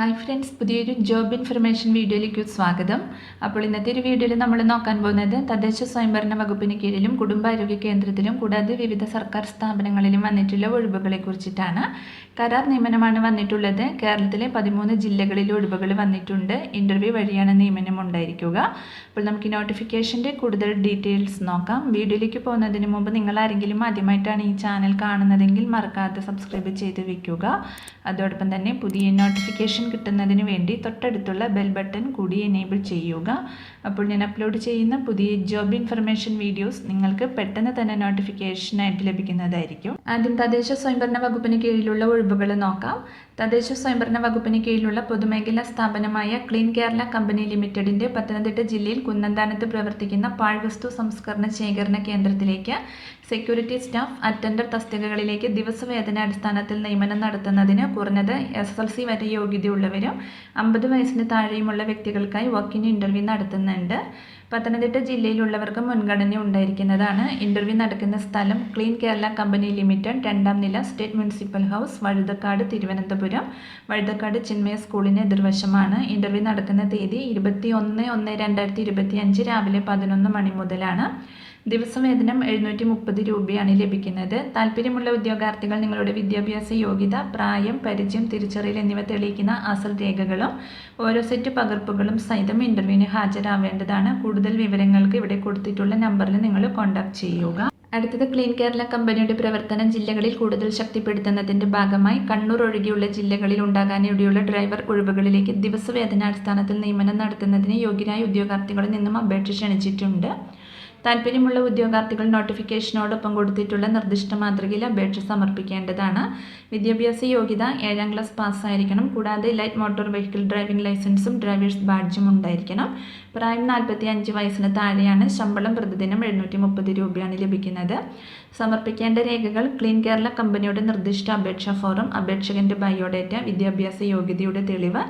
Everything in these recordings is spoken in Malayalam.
ഹായ് ഫ്രണ്ട്സ് പുതിയൊരു ജോബ് ഇൻഫർമേഷൻ വീഡിയോയിലേക്ക് സ്വാഗതം. അപ്പോൾ ഇന്നത്തെ ഒരു വീഡിയോയിൽ നമ്മൾ നോക്കാൻ പോകുന്നത് തദ്ദേശ സ്വയംഭരണ വകുപ്പിന് കീഴിലും കുടുംബാരോഗ്യ കേന്ദ്രത്തിലും കൂടാതെ വിവിധ സർക്കാർ സ്ഥാപനങ്ങളിലും വന്നിട്ടുള്ള ഒഴിവുകളെ കുറിച്ചിട്ടാണ്. കരാർ നിയമനമാണ് വന്നിട്ടുള്ളത്. കേരളത്തിലെ പതിമൂന്ന് ജില്ലകളിൽ ഒഴിവുകൾ വന്നിട്ടുണ്ട്. ഇന്റർവ്യൂ വഴിയാണ് നിയമനം ഉണ്ടായിരിക്കുക. അപ്പോൾ നമുക്ക് നോട്ടിഫിക്കേഷന്റെ കൂടുതൽ ഡീറ്റെയിൽസ് നോക്കാം. വീഡിയോയിലേക്ക് പോകുന്നതിന് മുമ്പ് നിങ്ങൾ ആരെങ്കിലും ആദ്യമായിട്ടാണ് ഈ ചാനൽ കാണുന്നതെങ്കിൽ മറക്കാതെ സബ്സ്ക്രൈബ് ചെയ്ത് വെക്കുക. അതോടൊപ്പം തന്നെ പുതിയ നോട്ടിഫിക്കേഷൻ കിട്ടുന്നതിന് വേണ്ടി തൊട്ടടുത്തുള്ള ബെൽ ബട്ടൺ കൂടി എനേബിൾ ചെയ്യുക. അപ്പോൾ ഞാൻ അപ്ലോഡ് ചെയ്യുന്ന പുതിയ ജോബ് ഇൻഫർമേഷൻ വീഡിയോസ് നിങ്ങൾക്ക് പെട്ടെന്ന് തന്നെ നോട്ടിഫിക്കേഷനായിട്ട് ലഭിക്കുന്നതായിരിക്കും. ആദ്യം തദ്ദേശ സ്വയംഭരണ വകുപ്പിന് കീഴിലുള്ള ഒഴിവുകൾ നോക്കാം. തദ്ദേശ സ്വയംഭരണ വകുപ്പിന് കീഴിലുള്ള പൊതുമേഖലാ സ്ഥാപനമായ ക്ലീൻ കേരള കമ്പനി ലിമിറ്റഡിന്റെ പത്തനംതിട്ട ജില്ലയിൽ കുന്നന്താനത്ത് പ്രവർത്തിക്കുന്ന പാഴ്വസ്തു സംസ്കരണ ശേഖരണ കേന്ദ്രത്തിലേക്ക് സെക്യൂരിറ്റി സ്റ്റാഫ് അറ്റൻഡർ തസ്തികകളിലേക്ക് ദിവസവേതന അടിസ്ഥാനത്തിൽ നിയമനം നടത്തുന്നതിന് കുറഞ്ഞത് എസ് എൽ സി വരെ യോഗ്യതയുള്ളവരും അമ്പത് വയസ്സിന് താഴെയുമുള്ള വ്യക്തികൾക്കായി വർക്കിന് ഇന്റർവ്യൂ നടത്തുന്നുണ്ട്. പത്തനംതിട്ട ജില്ലയിലുള്ളവർക്ക് മുൻഗണന ഉണ്ടായിരിക്കുന്നതാണ്. ഇന്റർവ്യൂ നടക്കുന്ന സ്ഥലം ക്ലീൻ കേരള കമ്പനി ലിമിറ്റഡ് രണ്ടാം നില state municipal house Vazhuthacaud Thiruvananthapuram. Vazhuthacaud Chinmaya സ്കൂളിന് എതിർവശമാണ്. ഇന്റർവ്യൂ നടക്കുന്ന തീയതി ഇരുപത്തി ഒന്ന് ഒന്ന് രണ്ടായിരത്തി ഇരുപത്തി അഞ്ച് രാവിലെ പതിനൊന്ന് മണി മുതലാണ്. ദിവസവേതനം എഴുന്നൂറ്റി മുപ്പത് രൂപയാണ് ലഭിക്കുന്നത്. താല്പര്യമുള്ള ഉദ്യോഗാർത്ഥികൾ നിങ്ങളുടെ വിദ്യാഭ്യാസ യോഗ്യത പ്രായം പരിചയം തിരിച്ചറിയൽ എന്നിവ തെളിയിക്കുന്ന അസൽ രേഖകളും ഓരോ സെറ്റ് പകർപ്പുകളും സഹിതം ഇന്റർവ്യൂവിന് ഹാജരാവേണ്ടതാണ്. കൂടുതൽ വിവരങ്ങൾക്ക് ഇവിടെ കൊടുത്തിട്ടുള്ള നമ്പറിൽ നിങ്ങൾ കോൺടാക്ട് ചെയ്യുക. അടുത്തത് ക്ലീൻ കേരള കമ്പനിയുടെ പ്രവർത്തനം ജില്ലകളിൽ കൂടുതൽ ശക്തിപ്പെടുത്തുന്നതിന്റെ ഭാഗമായി കണ്ണൂർ ഒഴികെയുള്ള ജില്ലകളിൽ ഉണ്ടാകാനിടയുള്ള ഡ്രൈവർ ഒഴിവുകളിലേക്ക് ദിവസവേതനാടിസ്ഥാനത്തിൽ നിയമനം നടത്തുന്നതിന് യോഗ്യരായ ഉദ്യോഗാർത്ഥികളിൽ നിന്നും അപേക്ഷ ക്ഷണിച്ചിട്ടുണ്ട്. താല്പര്യമുള്ള ഉദ്യോഗാർത്ഥികൾ നോട്ടിഫിക്കേഷനോടൊപ്പം കൊടുത്തിട്ടുള്ള നിർദ്ദിഷ്ട മാതൃകയിൽ അപേക്ഷ സമർപ്പിക്കേണ്ടതാണ്. വിദ്യാഭ്യാസ യോഗ്യത ഏഴാം ക്ലാസ് പാസ്സായിരിക്കണം. കൂടാതെ ലൈറ്റ് മോട്ടോർ വെഹിക്കിൾ ഡ്രൈവിംഗ് ലൈസൻസും ഡ്രൈവേഴ്സ് ബാഡ്ജും ഉണ്ടായിരിക്കണം. പ്രായം നാൽപ്പത്തി അഞ്ച് വയസ്സിന് താഴെയാണ് ശമ്പളം പ്രതിദിനം എഴുന്നൂറ്റി മുപ്പത് രൂപയാണ് ലഭിക്കുന്നത്. സമർപ്പിക്കേണ്ട രേഖകൾ ക്ലീൻ കേരള കമ്പനിയുടെ നിർദ്ദിഷ്ട അപേക്ഷാ ഫോറം അപേക്ഷകന്റെ ബയോഡേറ്റ വിദ്യാഭ്യാസ യോഗ്യതയുടെ തെളിവ്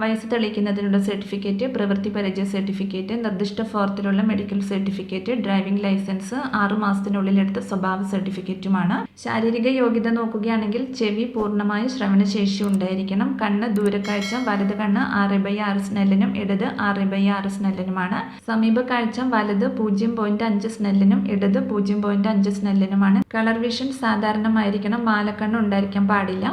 വയസ്സ് തെളിയിക്കുന്നതിനുള്ള സർട്ടിഫിക്കറ്റ് പ്രവൃത്തി പരിചയ സർട്ടിഫിക്കറ്റ് നിർദ്ദിഷ്ട ഫോറത്തിലുള്ള മെഡിക്കൽ സർട്ടിഫിക്കറ്റ് ഡ്രൈവിംഗ് ലൈസൻസ് ആറു മാസത്തിനുള്ളിൽ എടുത്ത സ്വഭാവ സർട്ടിഫിക്കറ്റുമാണ്. ശാരീരിക യോഗ്യത നോക്കുകയാണെങ്കിൽ ചെവി പൂർണമായ ശ്രവണശേഷി ഉണ്ടായിരിക്കണം. കണ്ണ് ദൂരക്കാഴ്ച വലത് കണ്ണ് ആറ് ബൈ ആറ് സ്നെല്ലിനും ഇടത് ആറ് ബൈ ആറ് സ്നെല്ലിനുമാണ്. സമീപ കാഴ്ച വലത് പൂജ്യം പോയിന്റ് അഞ്ച് സ്നെല്ലിനും ഇടത് പൂജ്യം പോയിന്റ് അഞ്ച് സ്നെല്ലിനുമാണ്. Colour vision സാധാരണമായിരിക്കണം. മാലക്കണ്ണ് ഉണ്ടായിരിക്കാൻ പാടില്ല.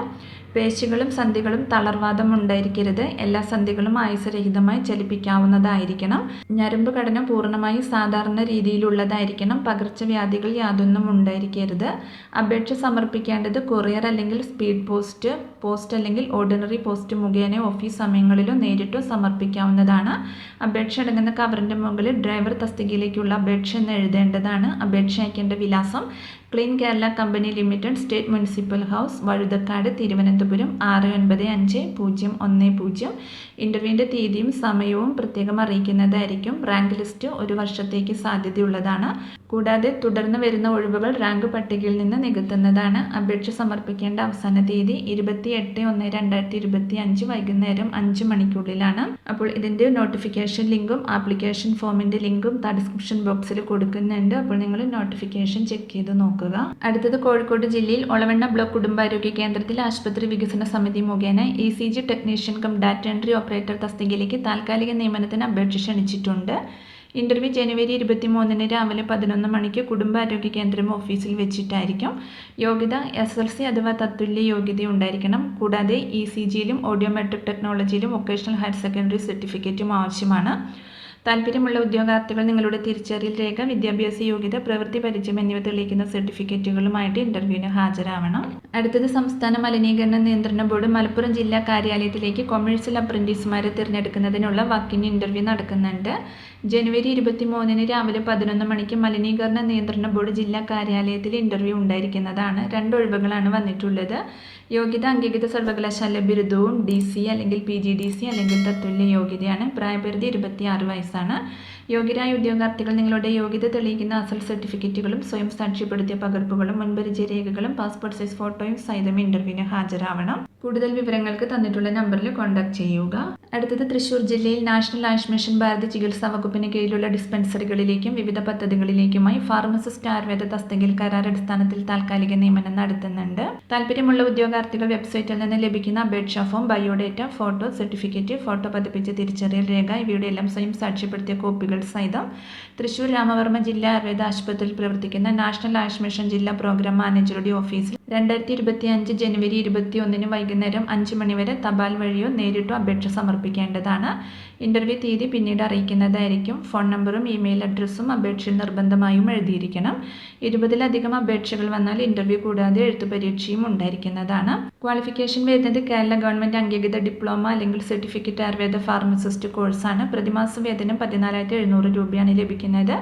പേശികളും സന്ധികളും തളർവാദം ഉണ്ടായിരിക്കരുത്. എല്ലാ സന്ധികളും ആയുസരഹിതമായി ചലിപ്പിക്കാവുന്നതായിരിക്കണം. ഞരമ്പ് ഘടന പൂർണമായി സാധാരണ രീതിയിലുള്ളതായിരിക്കണം. പകർച്ചവ്യാധികൾ യാതൊന്നും ഉണ്ടായിരിക്കരുത്. അപേക്ഷ സമർപ്പിക്കേണ്ടത് കൊറിയർ അല്ലെങ്കിൽ സ്പീഡ് പോസ്റ്റ് പോസ്റ്റ് അല്ലെങ്കിൽ ഓർഡിനറി പോസ്റ്റ് മുഖേന ഓഫീസ് സമയങ്ങളിലോ നേരിട്ടോ സമർപ്പിക്കാവുന്നതാണ്. അപേക്ഷ അടങ്ങുന്ന കവറിന്റെ മുകളിൽ ഡ്രൈവർ തസ്തികയിലേക്കുള്ള അപേക്ഷ എന്ന് എഴുതേണ്ടതാണ്. അപേക്ഷ അയക്കേണ്ട വിലാസം clean Kerala company limited state municipal house Vazhuthacaud Thiruvananthapuram ആറ് ഒൻപത് അഞ്ച് പൂജ്യം ഒന്ന് പൂജ്യം. ഇന്റർവ്യൂവിന്റെ തീയതിയും സമയവും പ്രത്യേകം അറിയിക്കുന്നതായിരിക്കും. റാങ്ക് ലിസ്റ്റ് ഒരു വർഷത്തേക്ക് സാധ്യതയുള്ളതാണ്. കൂടാതെ തുടർന്ന് വരുന്ന ഒഴിവുകൾ റാങ്ക് പട്ടികയിൽ നിന്ന് നികത്തുന്നതാണ്. അപേക്ഷ സമർപ്പിക്കേണ്ട അവസാന തീയതി ഇരുപത്തി എട്ട് ഒന്ന് രണ്ടായിരത്തി ഇരുപത്തി അഞ്ച് വൈകുന്നേരം അഞ്ച് മണിക്കുള്ളിലാണ്. അപ്പോൾ ഇതിന്റെ നോട്ടിഫിക്കേഷൻ ലിങ്കും ആപ്ലിക്കേഷൻ ഫോമിന്റെ ലിങ്കും ഡിസ്ക്രിപ്ഷൻ ബോക്സിൽ കൊടുക്കുന്നുണ്ട്. അപ്പോൾ നിങ്ങൾ നോട്ടിഫിക്കേഷൻ ചെക്ക് ചെയ്ത് നോക്കുക. അടുത്തത് കോഴിക്കോട് ജില്ലയിൽ ഒളവണ്ണ ബ്ലോക്ക് കുടുംബാരോഗ്യ കേന്ദ്രത്തിൽ ആശുപത്രി വികസന സമിതി മുഖേന E C G technician cum data entry operator തസ്തികയിലേക്ക് താൽക്കാലിക നിയമനത്തിന് അപേക്ഷ ക്ഷണിച്ചിട്ടുണ്ട്. ഇന്റർവ്യൂ ജനുവരി ഇരുപത്തി മൂന്നിന് രാവിലെ പതിനൊന്ന് മണിക്ക് കുടുംബാരോഗ്യ കേന്ദ്രം ഓഫീസിൽ വെച്ചിട്ടായിരിക്കും. യോഗ്യത എസ് എൽ സി അഥവാ തത്തുല്യ യോഗ്യത ഉണ്ടായിരിക്കണം. കൂടാതെ ഇ സി ജിയിലും ഓഡിയോമെട്രിക് ടെക്നോളജിയിലും വൊക്കേഷണൽ ഹയർ സെക്കൻഡറി സർട്ടിഫിക്കറ്റും ആവശ്യമാണ്. താല്പര്യമുള്ള ഉദ്യോഗാർത്ഥികൾ നിങ്ങളുടെ തിരിച്ചറിയൽ രേഖ വിദ്യാഭ്യാസ യോഗ്യത പ്രവൃത്തി പരിചയം എന്നിവ തെളിയിക്കുന്ന സർട്ടിഫിക്കറ്റുകളുമായിട്ട് ഇന്റർവ്യൂവിന് ഹാജരാവണം. അടുത്തത് സംസ്ഥാന മലിനീകരണ നിയന്ത്രണ ബോർഡ് മലപ്പുറം ജില്ലാ കാര്യാലയത്തിലേക്ക് കൊമേഴ്സ്യൽ അപ്രന്റീസുമാരെ തിരഞ്ഞെടുക്കുന്നതിനുള്ള വക്കിന് ഇന്റർവ്യൂ നടക്കുന്നുണ്ട്. ജനുവരി ഇരുപത്തി മൂന്നിന് രാവിലെ പതിനൊന്ന് മണിക്ക് മലിനീകരണ നിയന്ത്രണ ബോർഡ് ജില്ലാ കാര്യാലയത്തിൽ ഇന്റർവ്യൂ ഉണ്ടായിരിക്കുന്നതാണ്. രണ്ട് ഒഴിവുകളാണ് വന്നിട്ടുള്ളത്. യോഗ്യത അംഗീകൃത സർവകലാശാല ബിരുദവും ഡി സി അല്ലെങ്കിൽ പി ജി ഡി സി അല്ലെങ്കിൽ തത്തുല്യ യോഗ്യതയാണ്. പ്രായപരിധി ഇരുപത്തിയാറ് വയസ്സാണ് യോഗ്യരായ ഉദ്യോഗാർത്ഥികൾ നിങ്ങളുടെ യോഗ്യത തെളിയിക്കുന്ന അസൽ സർട്ടിഫിക്കറ്റുകളും സ്വയം സാക്ഷ്യപ്പെടുത്തിയ പകർപ്പുകളും മുൻപരിചയ രേഖകളും പാസ്പോർട്ട് സൈസ് ഫോട്ടോയും സഹിതം ഇന്റർവ്യൂവിന് ഹാജരാവണം. കൂടുതൽ വിവരങ്ങൾക്ക് തന്നിട്ടുള്ള നമ്പറിൽ കോൺടാക്ട് ചെയ്യുക. അടുത്തത് തൃശൂർ ജില്ലയിൽ നാഷണൽ ആയുഷ് മിഷൻ ഭാരതി ചികിത്സാ വകുപ്പ് വകുപ്പിന് കീഴിലുള്ള ഡിസ്പെൻസറികളിലേക്കും വിവിധ പദ്ധതികളിലേക്കുമായി ഫാർമസിസ്റ്റ് ആയുർവേദ തസ്തികയിൽ കരാർ അടിസ്ഥാനത്തിൽ താൽക്കാലിക നിയമനം നടത്തുന്നുണ്ട്. താല്പര്യമുള്ള ഉദ്യോഗാർത്ഥികൾ വെബ്സൈറ്റിൽ നിന്ന് ലഭിക്കുന്ന അപേക്ഷാ form biodata photo certificate photo പതിപ്പിച്ച തിരിച്ചറിയൽ രേഖ ഇവയുടെ എല്ലാം സ്വയം സാക്ഷ്യപ്പെടുത്തിയ കോപ്പികൾ സഹിതം തൃശൂർ രാമവർമ്മ ജില്ലാ ആയുർവേദ ആശുപത്രിയിൽ പ്രവർത്തിക്കുന്ന നാഷണൽ ആയുഷ് മിഷൻ ജില്ലാ പ്രോഗ്രാം മാനേജറുടെ ഓഫീസിൽ രണ്ടായിരത്തി ഇരുപത്തി അഞ്ച് ജനുവരി ഇരുപത്തി ഒന്നിന് വൈകുന്നേരം അഞ്ച് മണിവരെ തപാൽ വഴിയോ നേരിട്ടോ അപേക്ഷ സമർപ്പിക്കേണ്ടതാണ്. ഇന്റർവ്യൂ തീയതി പിന്നീട് അറിയിക്കുന്നതായിരിക്കും. ഫോൺ നമ്പറും ഇമെയിൽ അഡ്രസ്സും അപേക്ഷയിൽ നിർബന്ധമായും എഴുതിയിരിക്കണം. ഇരുപതിലധികം അപേക്ഷകൾ വന്നാൽ ഇന്റർവ്യൂ കൂടാതെ എഴുത്തു പരീക്ഷയും ഉണ്ടായിരിക്കുന്നതാണ്. ക്വാളിഫിക്കേഷൻ വരുന്നത് കേരള ഗവൺമെന്റ് അംഗീകൃത ഡിപ്ലോമ അല്ലെങ്കിൽ സർട്ടിഫിക്കറ്റ് ആയുർവേദ ഫാർമസിസ്റ്റ് കോഴ്സാണ്. പ്രതിമാസ വേതനം പതിനാലായിരത്തി എഴുന്നൂറ് രൂപയാണ് ലഭിക്കുന്നത്.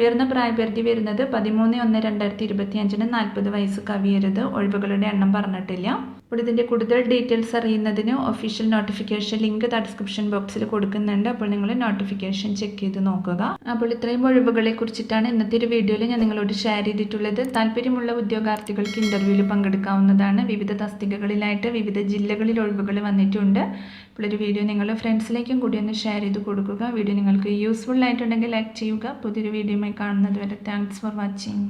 ഉയർന്ന പ്രായപരിധി വരുന്നത് പതിമൂന്ന് ഒന്ന് രണ്ടായിരത്തി ഇരുപത്തി അഞ്ചിന് നാൽപ്പത് വയസ്സ് കവിയരുത്. ഒഴിവുകളുടെ എണ്ണം പറഞ്ഞിട്ടില്ല. അപ്പോൾ ഇതിന്റെ കൂടുതൽ ഡീറ്റെയിൽസ് അറിയുന്നതിന് ഒഫീഷ്യൽ നോട്ടിഫിക്കേഷൻ ലിങ്ക് ഡിസ്ക്രിപ്ഷൻ ബോക്സിൽ കൊടുക്കുന്നുണ്ട്. അപ്പോൾ നിങ്ങൾ നോട്ടിഫിക്കേഷൻ ചെക്ക് ചെയ്ത് നോക്കുക. അപ്പോൾ ഇത്രയും ഒഴിവുകളെ കുറിച്ചിട്ടാണ് ഇന്നത്തെ ഒരു വീഡിയോയിൽ ഞാൻ നിങ്ങളോട് ഷെയർ ചെയ്തിട്ടുള്ളത്. താല്പര്യമുള്ള ഉദ്യോഗാർത്ഥികൾക്ക് ഇന്റർവ്യൂവിൽ പങ്കെടുക്കാവുന്നതാണ്. വിവിധ തസ്തികകളിലായിട്ട് വിവിധ ജില്ലകളിൽ ഒഴിവുകൾ വന്നിട്ടുണ്ട്. അപ്പോൾ ഒരു വീഡിയോ നിങ്ങൾ ഫ്രണ്ട്സിലേക്കും കൂടി ഒന്ന് ഷെയർ ചെയ്ത് കൊടുക്കുക. വീഡിയോ നിങ്ങൾക്ക് യൂസ്ഫുൾ ആയിട്ടുണ്ടെങ്കിൽ ലൈക്ക് ചെയ്യുക. പുതിയൊരു വീഡിയോയുമായി കാണുന്നത് വരെ താങ്ക്സ് ഫോർ വാച്ചിങ്